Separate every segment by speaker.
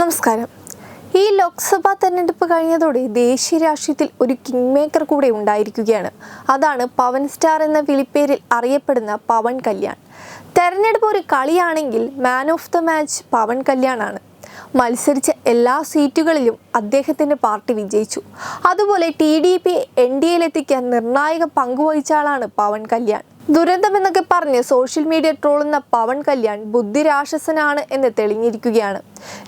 Speaker 1: നമസ്കാരം. ഈ ലോക്സഭാ തെരഞ്ഞെടുപ്പ് കഴിഞ്ഞതോടെ ദേശീയ രാഷ്ട്രീയത്തിൽ ഒരു കിങ് മേക്കർ കൂടെ ഉണ്ടായിരിക്കുകയാണ്. അതാണ് പവൻ സ്റ്റാർ എന്ന വിളിപ്പേരിൽ അറിയപ്പെടുന്ന പവൻ കല്യാൺ. തെരഞ്ഞെടുപ്പ് ഒരു കളിയാണെങ്കിൽ man of the match Pawan കല്യാണാണ്. മത്സരിച്ച എല്ലാ സീറ്റുകളിലും അദ്ദേഹത്തിന്റെ പാർട്ടി വിജയിച്ചു. അതുപോലെ T D P N D എയിലെത്തിക്കാൻ നിർണായക പങ്കുവഹിച്ച ആളാണ് പവൻ കല്യാൺ. ദുരന്തമെന്നൊക്കെ പറഞ്ഞ് സോഷ്യൽ മീഡിയ ട്രോളുന്ന പവൻ കല്യാൺ ബുദ്ധിരാക്ഷസനാണ് എന്ന് തെളിഞ്ഞിരിക്കുകയാണ്.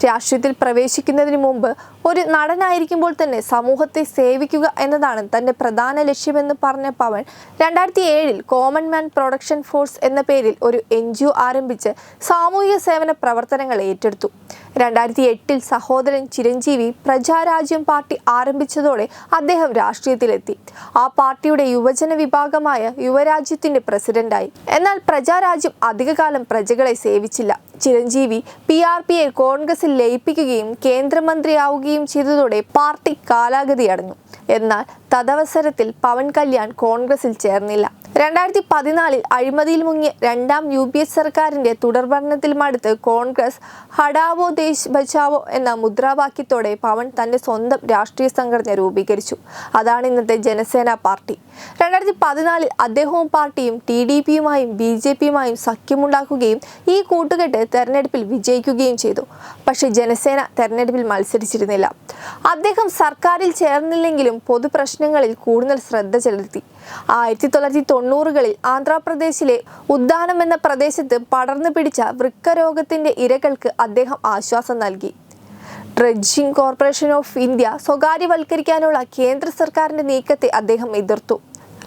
Speaker 1: രാഷ്ട്രീയത്തിൽ പ്രവേശിക്കുന്നതിന് മുമ്പ് ഒരു നടനായിരിക്കുമ്പോൾ തന്നെ സമൂഹത്തെ സേവിക്കുക എന്നതാണ് തന്റെ പ്രധാന ലക്ഷ്യമെന്ന് പറഞ്ഞ പവൻ. രണ്ടായിരത്തി ഏഴിൽ കോമൺ മാൻ പ്രൊഡക്ഷൻ ഫോഴ്സ് എന്ന പേരിൽ ഒരു എൻ ജി ഒ ആരംഭിച്ച് സാമൂഹിക സേവന പ്രവർത്തനങ്ങൾ ഏറ്റെടുത്തു. രണ്ടായിരത്തി എട്ടിൽ സഹോദരൻ ചിരഞ്ജീവി പ്രജാരാജ്യം പാർട്ടി ആരംഭിച്ചതോടെ അദ്ദേഹം രാഷ്ട്രീയത്തിലെത്തി. ആ പാർട്ടിയുടെ യുവജന വിഭാഗമായ യുവരാജ്യത്തിന്റെ പ്രസിഡന്റായി. എന്നാൽ പ്രജാരാജ്യം അധികകാലം പ്രജകളെ സേവിച്ചില്ല. ചിരഞ്ജീവി പി ആർ പിയെ കോൺഗ്രസിൽ ലയിപ്പിക്കുകയും കേന്ദ്രമന്ത്രിയാവുകയും ചെയ്തതോടെ പാർട്ടി കാലാഗതി അടഞ്ഞു. എന്നാൽ തദവസരത്തിൽ പവൻ കല്യാൺ കോൺഗ്രസിൽ ചേർന്നില്ല. രണ്ടായിരത്തി പതിനാലിൽ അഴിമതിയിൽ മുങ്ങിയ രണ്ടാം യു പി എസ് സർക്കാരിന്റെ തുടർഭരണത്തിൽ മടുത്ത് കോൺഗ്രസ് ഹഡാവോ ദേശ് ബച്ചാവോ എന്ന മുദ്രാവാക്യത്തോടെ പവൻ തന്റെ സ്വന്തം രാഷ്ട്രീയ സംഘടന രൂപീകരിച്ചു. അതാണ് ഇന്നത്തെ ജനസേന പാർട്ടി. രണ്ടായിരത്തി പതിനാലിൽ അദ്ദേഹവും പാർട്ടിയും ടി ഡി പിയുമായും ബി ജെ പിയുമായും സഖ്യമുണ്ടാക്കുകയും ഈ കൂട്ടുകെട്ട് തെരഞ്ഞെടുപ്പിൽ വിജയിക്കുകയും ചെയ്തു. പക്ഷേ ജനസേന തെരഞ്ഞെടുപ്പിൽ മത്സരിച്ചിരുന്നില്ല. അദ്ദേഹം സർക്കാരിൽ ചേർന്നില്ലെങ്കിലും പൊതുപ്രശ്നങ്ങളിൽ കൂടുതൽ ശ്രദ്ധ ചെലുത്തി. ആയിരത്തി തൊള്ളായിരത്തി തൊണ്ണൂറുകളിൽ ആന്ധ്രാപ്രദേശിലെ ഉദ്ദാനം എന്ന പ്രദേശത്ത് പടർന്നു പിടിച്ച വൃക്കരോഗത്തിന്റെ ഇരകൾക്ക് അദ്ദേഹം ആശ്വാസം നൽകി. ഡ്രഡ്ജിംഗ് കോർപ്പറേഷൻ ഓഫ് ഇന്ത്യ സ്വകാര്യവൽക്കരിക്കാനുള്ള കേന്ദ്ര സർക്കാരിന്റെ നീക്കത്തെ അദ്ദേഹം എതിർത്തു.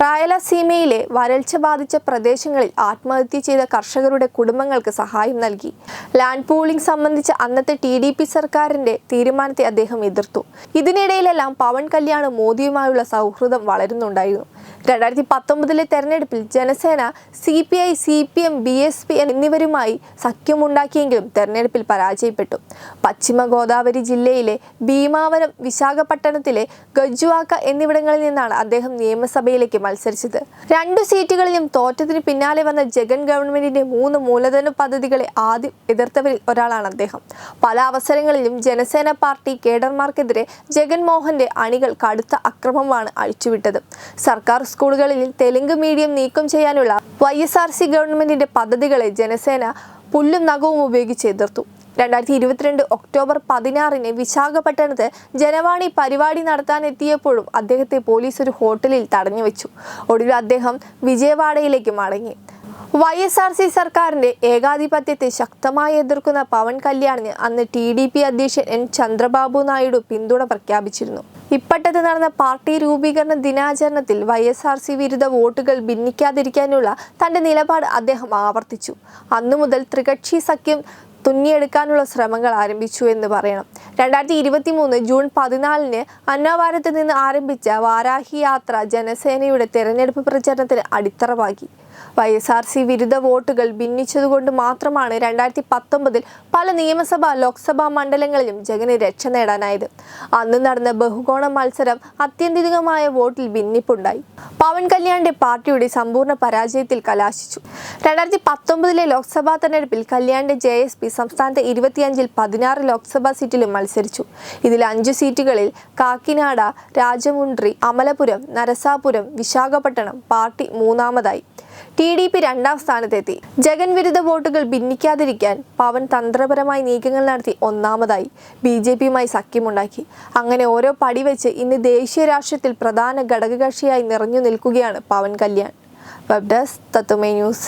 Speaker 1: റായലസീമയിലെ വരൾച്ച ബാധിച്ച പ്രദേശങ്ങളിൽ ആത്മഹത്യ ചെയ്ത കർഷകരുടെ കുടുംബങ്ങൾക്ക് സഹായം നൽകി. ലാൻഡ് പൂളിംഗ് സംബന്ധിച്ച അന്നത്തെ ടി ഡി പി സർക്കാരിന്റെ തീരുമാനത്തെ അദ്ദേഹം എതിർത്തു. ഇതിനിടയിലെല്ലാം പവൻ കല്യാണും മോദിയുമായുള്ള സൗഹൃദം വളരുന്നുണ്ടായിരുന്നു. രണ്ടായിരത്തി പത്തൊമ്പതിലെ തെരഞ്ഞെടുപ്പിൽ Janasena C P I C P M B S P എന്നിവരുമായി സഖ്യമുണ്ടാക്കിയെങ്കിലും തെരഞ്ഞെടുപ്പിൽ പരാജയപ്പെട്ടു. പശ്ചിമ ഗോദാവരി ജില്ലയിലെ ഭീമാവരം വിശാഖപട്ടണത്തിലെ ഗജുവാക്ക എന്നിവിടങ്ങളിൽ നിന്നാണ് അദ്ദേഹം നിയമസഭയിലേക്ക് മത്സരിച്ചത്. രണ്ടു സീറ്റുകളിലും തോറ്റത്തിന് പിന്നാലെ വന്ന ജഗൻ ഗവൺമെന്റിന്റെ മൂന്ന് മൂലധന പദ്ധതികളെ ആദ്യം എതിർത്തവരിൽ ഒരാളാണ് അദ്ദേഹം. പല അവസരങ്ങളിലും ജനസേന പാർട്ടി കേഡർമാർക്കെതിരെ ജഗൻമോഹന്റെ അണികൾ കടുത്ത അക്രമമാണ് അഴിച്ചുവിട്ടത്. സർക്കാർ സ്കൂളുകളിൽ തെലുങ്ക് മീഡിയം നീക്കം ചെയ്യാനുള്ള വൈ എസ് ആർ സി ഗവൺമെന്റിന്റെ പദ്ധതികളെ ജനസേന പുല്ലും നഖവും ഉപയോഗിച്ച് എതിർത്തു. രണ്ടായിരത്തി ഇരുപത്തിരണ്ട് ഒക്ടോബർ പതിനാറിന് വിശാഖപട്ടണത്ത് ജനവാണി പരിപാടി നടത്താനെത്തിയപ്പോഴും അദ്ദേഹത്തെ പോലീസ് ഒരു ഹോട്ടലിൽ തടഞ്ഞു വെച്ചു. ഒടുവിൽ അദ്ദേഹം വിജയവാഡയിലേക്ക് മടങ്ങി. വൈ എസ് ആർ സി സർക്കാരിന്റെ ഏകാധിപത്യത്തെ ശക്തമായി എതിർക്കുന്ന പവൻ കല്യാണിന് അന്ന് ടി ഡി പി അധ്യക്ഷൻ എൻ ചന്ദ്രബാബു നായിഡു പിന്തുണ പ്രഖ്യാപിച്ചിരുന്നു. ഇപ്പട്ടത്ത് നടന്ന പാർട്ടി രൂപീകരണ ദിനാചരണത്തിൽ വൈ എസ് ആർ സി വിരുദ്ധ വോട്ടുകൾ ഭിന്നിക്കാതിരിക്കാനുള്ള തന്റെ നിലപാട് അദ്ദേഹം ആവർത്തിച്ചു. അന്നു മുതൽ ത്രികക്ഷി സഖ്യം തുന്നിയെടുക്കാനുള്ള ശ്രമങ്ങൾ ആരംഭിച്ചു എന്ന് പറയണം. രണ്ടായിരത്തി ഇരുപത്തി മൂന്ന് ജൂൺ പതിനാലിന് അന്നാവാരത്ത് നിന്ന് ആരംഭിച്ച വാരാഹി യാത്ര ജനസേനയുടെ തെരഞ്ഞെടുപ്പ് പ്രചരണത്തിന് അടിത്തറവാക്കി വൈ എസ് ആർ സി വിരുദ്ധ വോട്ടുകൾ ഭിന്നിച്ചതുകൊണ്ട് മാത്രമാണ് രണ്ടായിരത്തി പത്തൊമ്പതിൽ പല നിയമസഭാ ലോക്സഭാ മണ്ഡലങ്ങളിലും ജഗന് രക്ഷ നേടാനായത്. അന്ന് നടന്ന ബഹുകോണ മത്സരം അത്യന്തികമായ വോട്ടിൽ ഭിന്നിപ്പുണ്ടായി. പവൻ കല്യാണിന്റെ പാർട്ടിയുടെ സമ്പൂർണ പരാജയത്തിൽ കലാശിച്ചു. രണ്ടായിരത്തി പത്തൊമ്പതിലെ ലോക്സഭാ തെരഞ്ഞെടുപ്പിൽ കല്യാണിന്റെ ജെ എസ് പി സംസ്ഥാനത്തെ ഇരുപത്തിയഞ്ചിൽ പതിനാറ് ലോക്സഭാ സീറ്റിലും മത്സരിച്ചു. ഇതിൽ അഞ്ചു സീറ്റുകളിൽ കാക്കിനാട രാജമുണ്ട്രി അമലപുരം നരസാപുരം വിശാഖപട്ടണം പാർട്ടി മൂന്നാമതായി. ടി ഡി പി രണ്ടാം സ്ഥാനത്തെത്തി. ജഗൻ വിരുദ്ധ വോട്ടുകൾ ഭിന്നിക്കാതിരിക്കാൻ പവൻ തന്ത്രപരമായി നീക്കങ്ങൾ നടത്തി ഒന്നാമതായി ബി ജെ പിയുമായി സഖ്യമുണ്ടാക്കി. അങ്ങനെ ഓരോ പടി വെച്ച് ഇന്ന് ദേശീയ രാഷ്ട്രീയത്തിൽ പ്രധാന ഘടകകക്ഷിയായി നിറഞ്ഞു നിൽക്കുകയാണ് പവൻ കല്യാൺ. വെബ് ഡെസ്ക് തത്തുമേ ന്യൂസ്.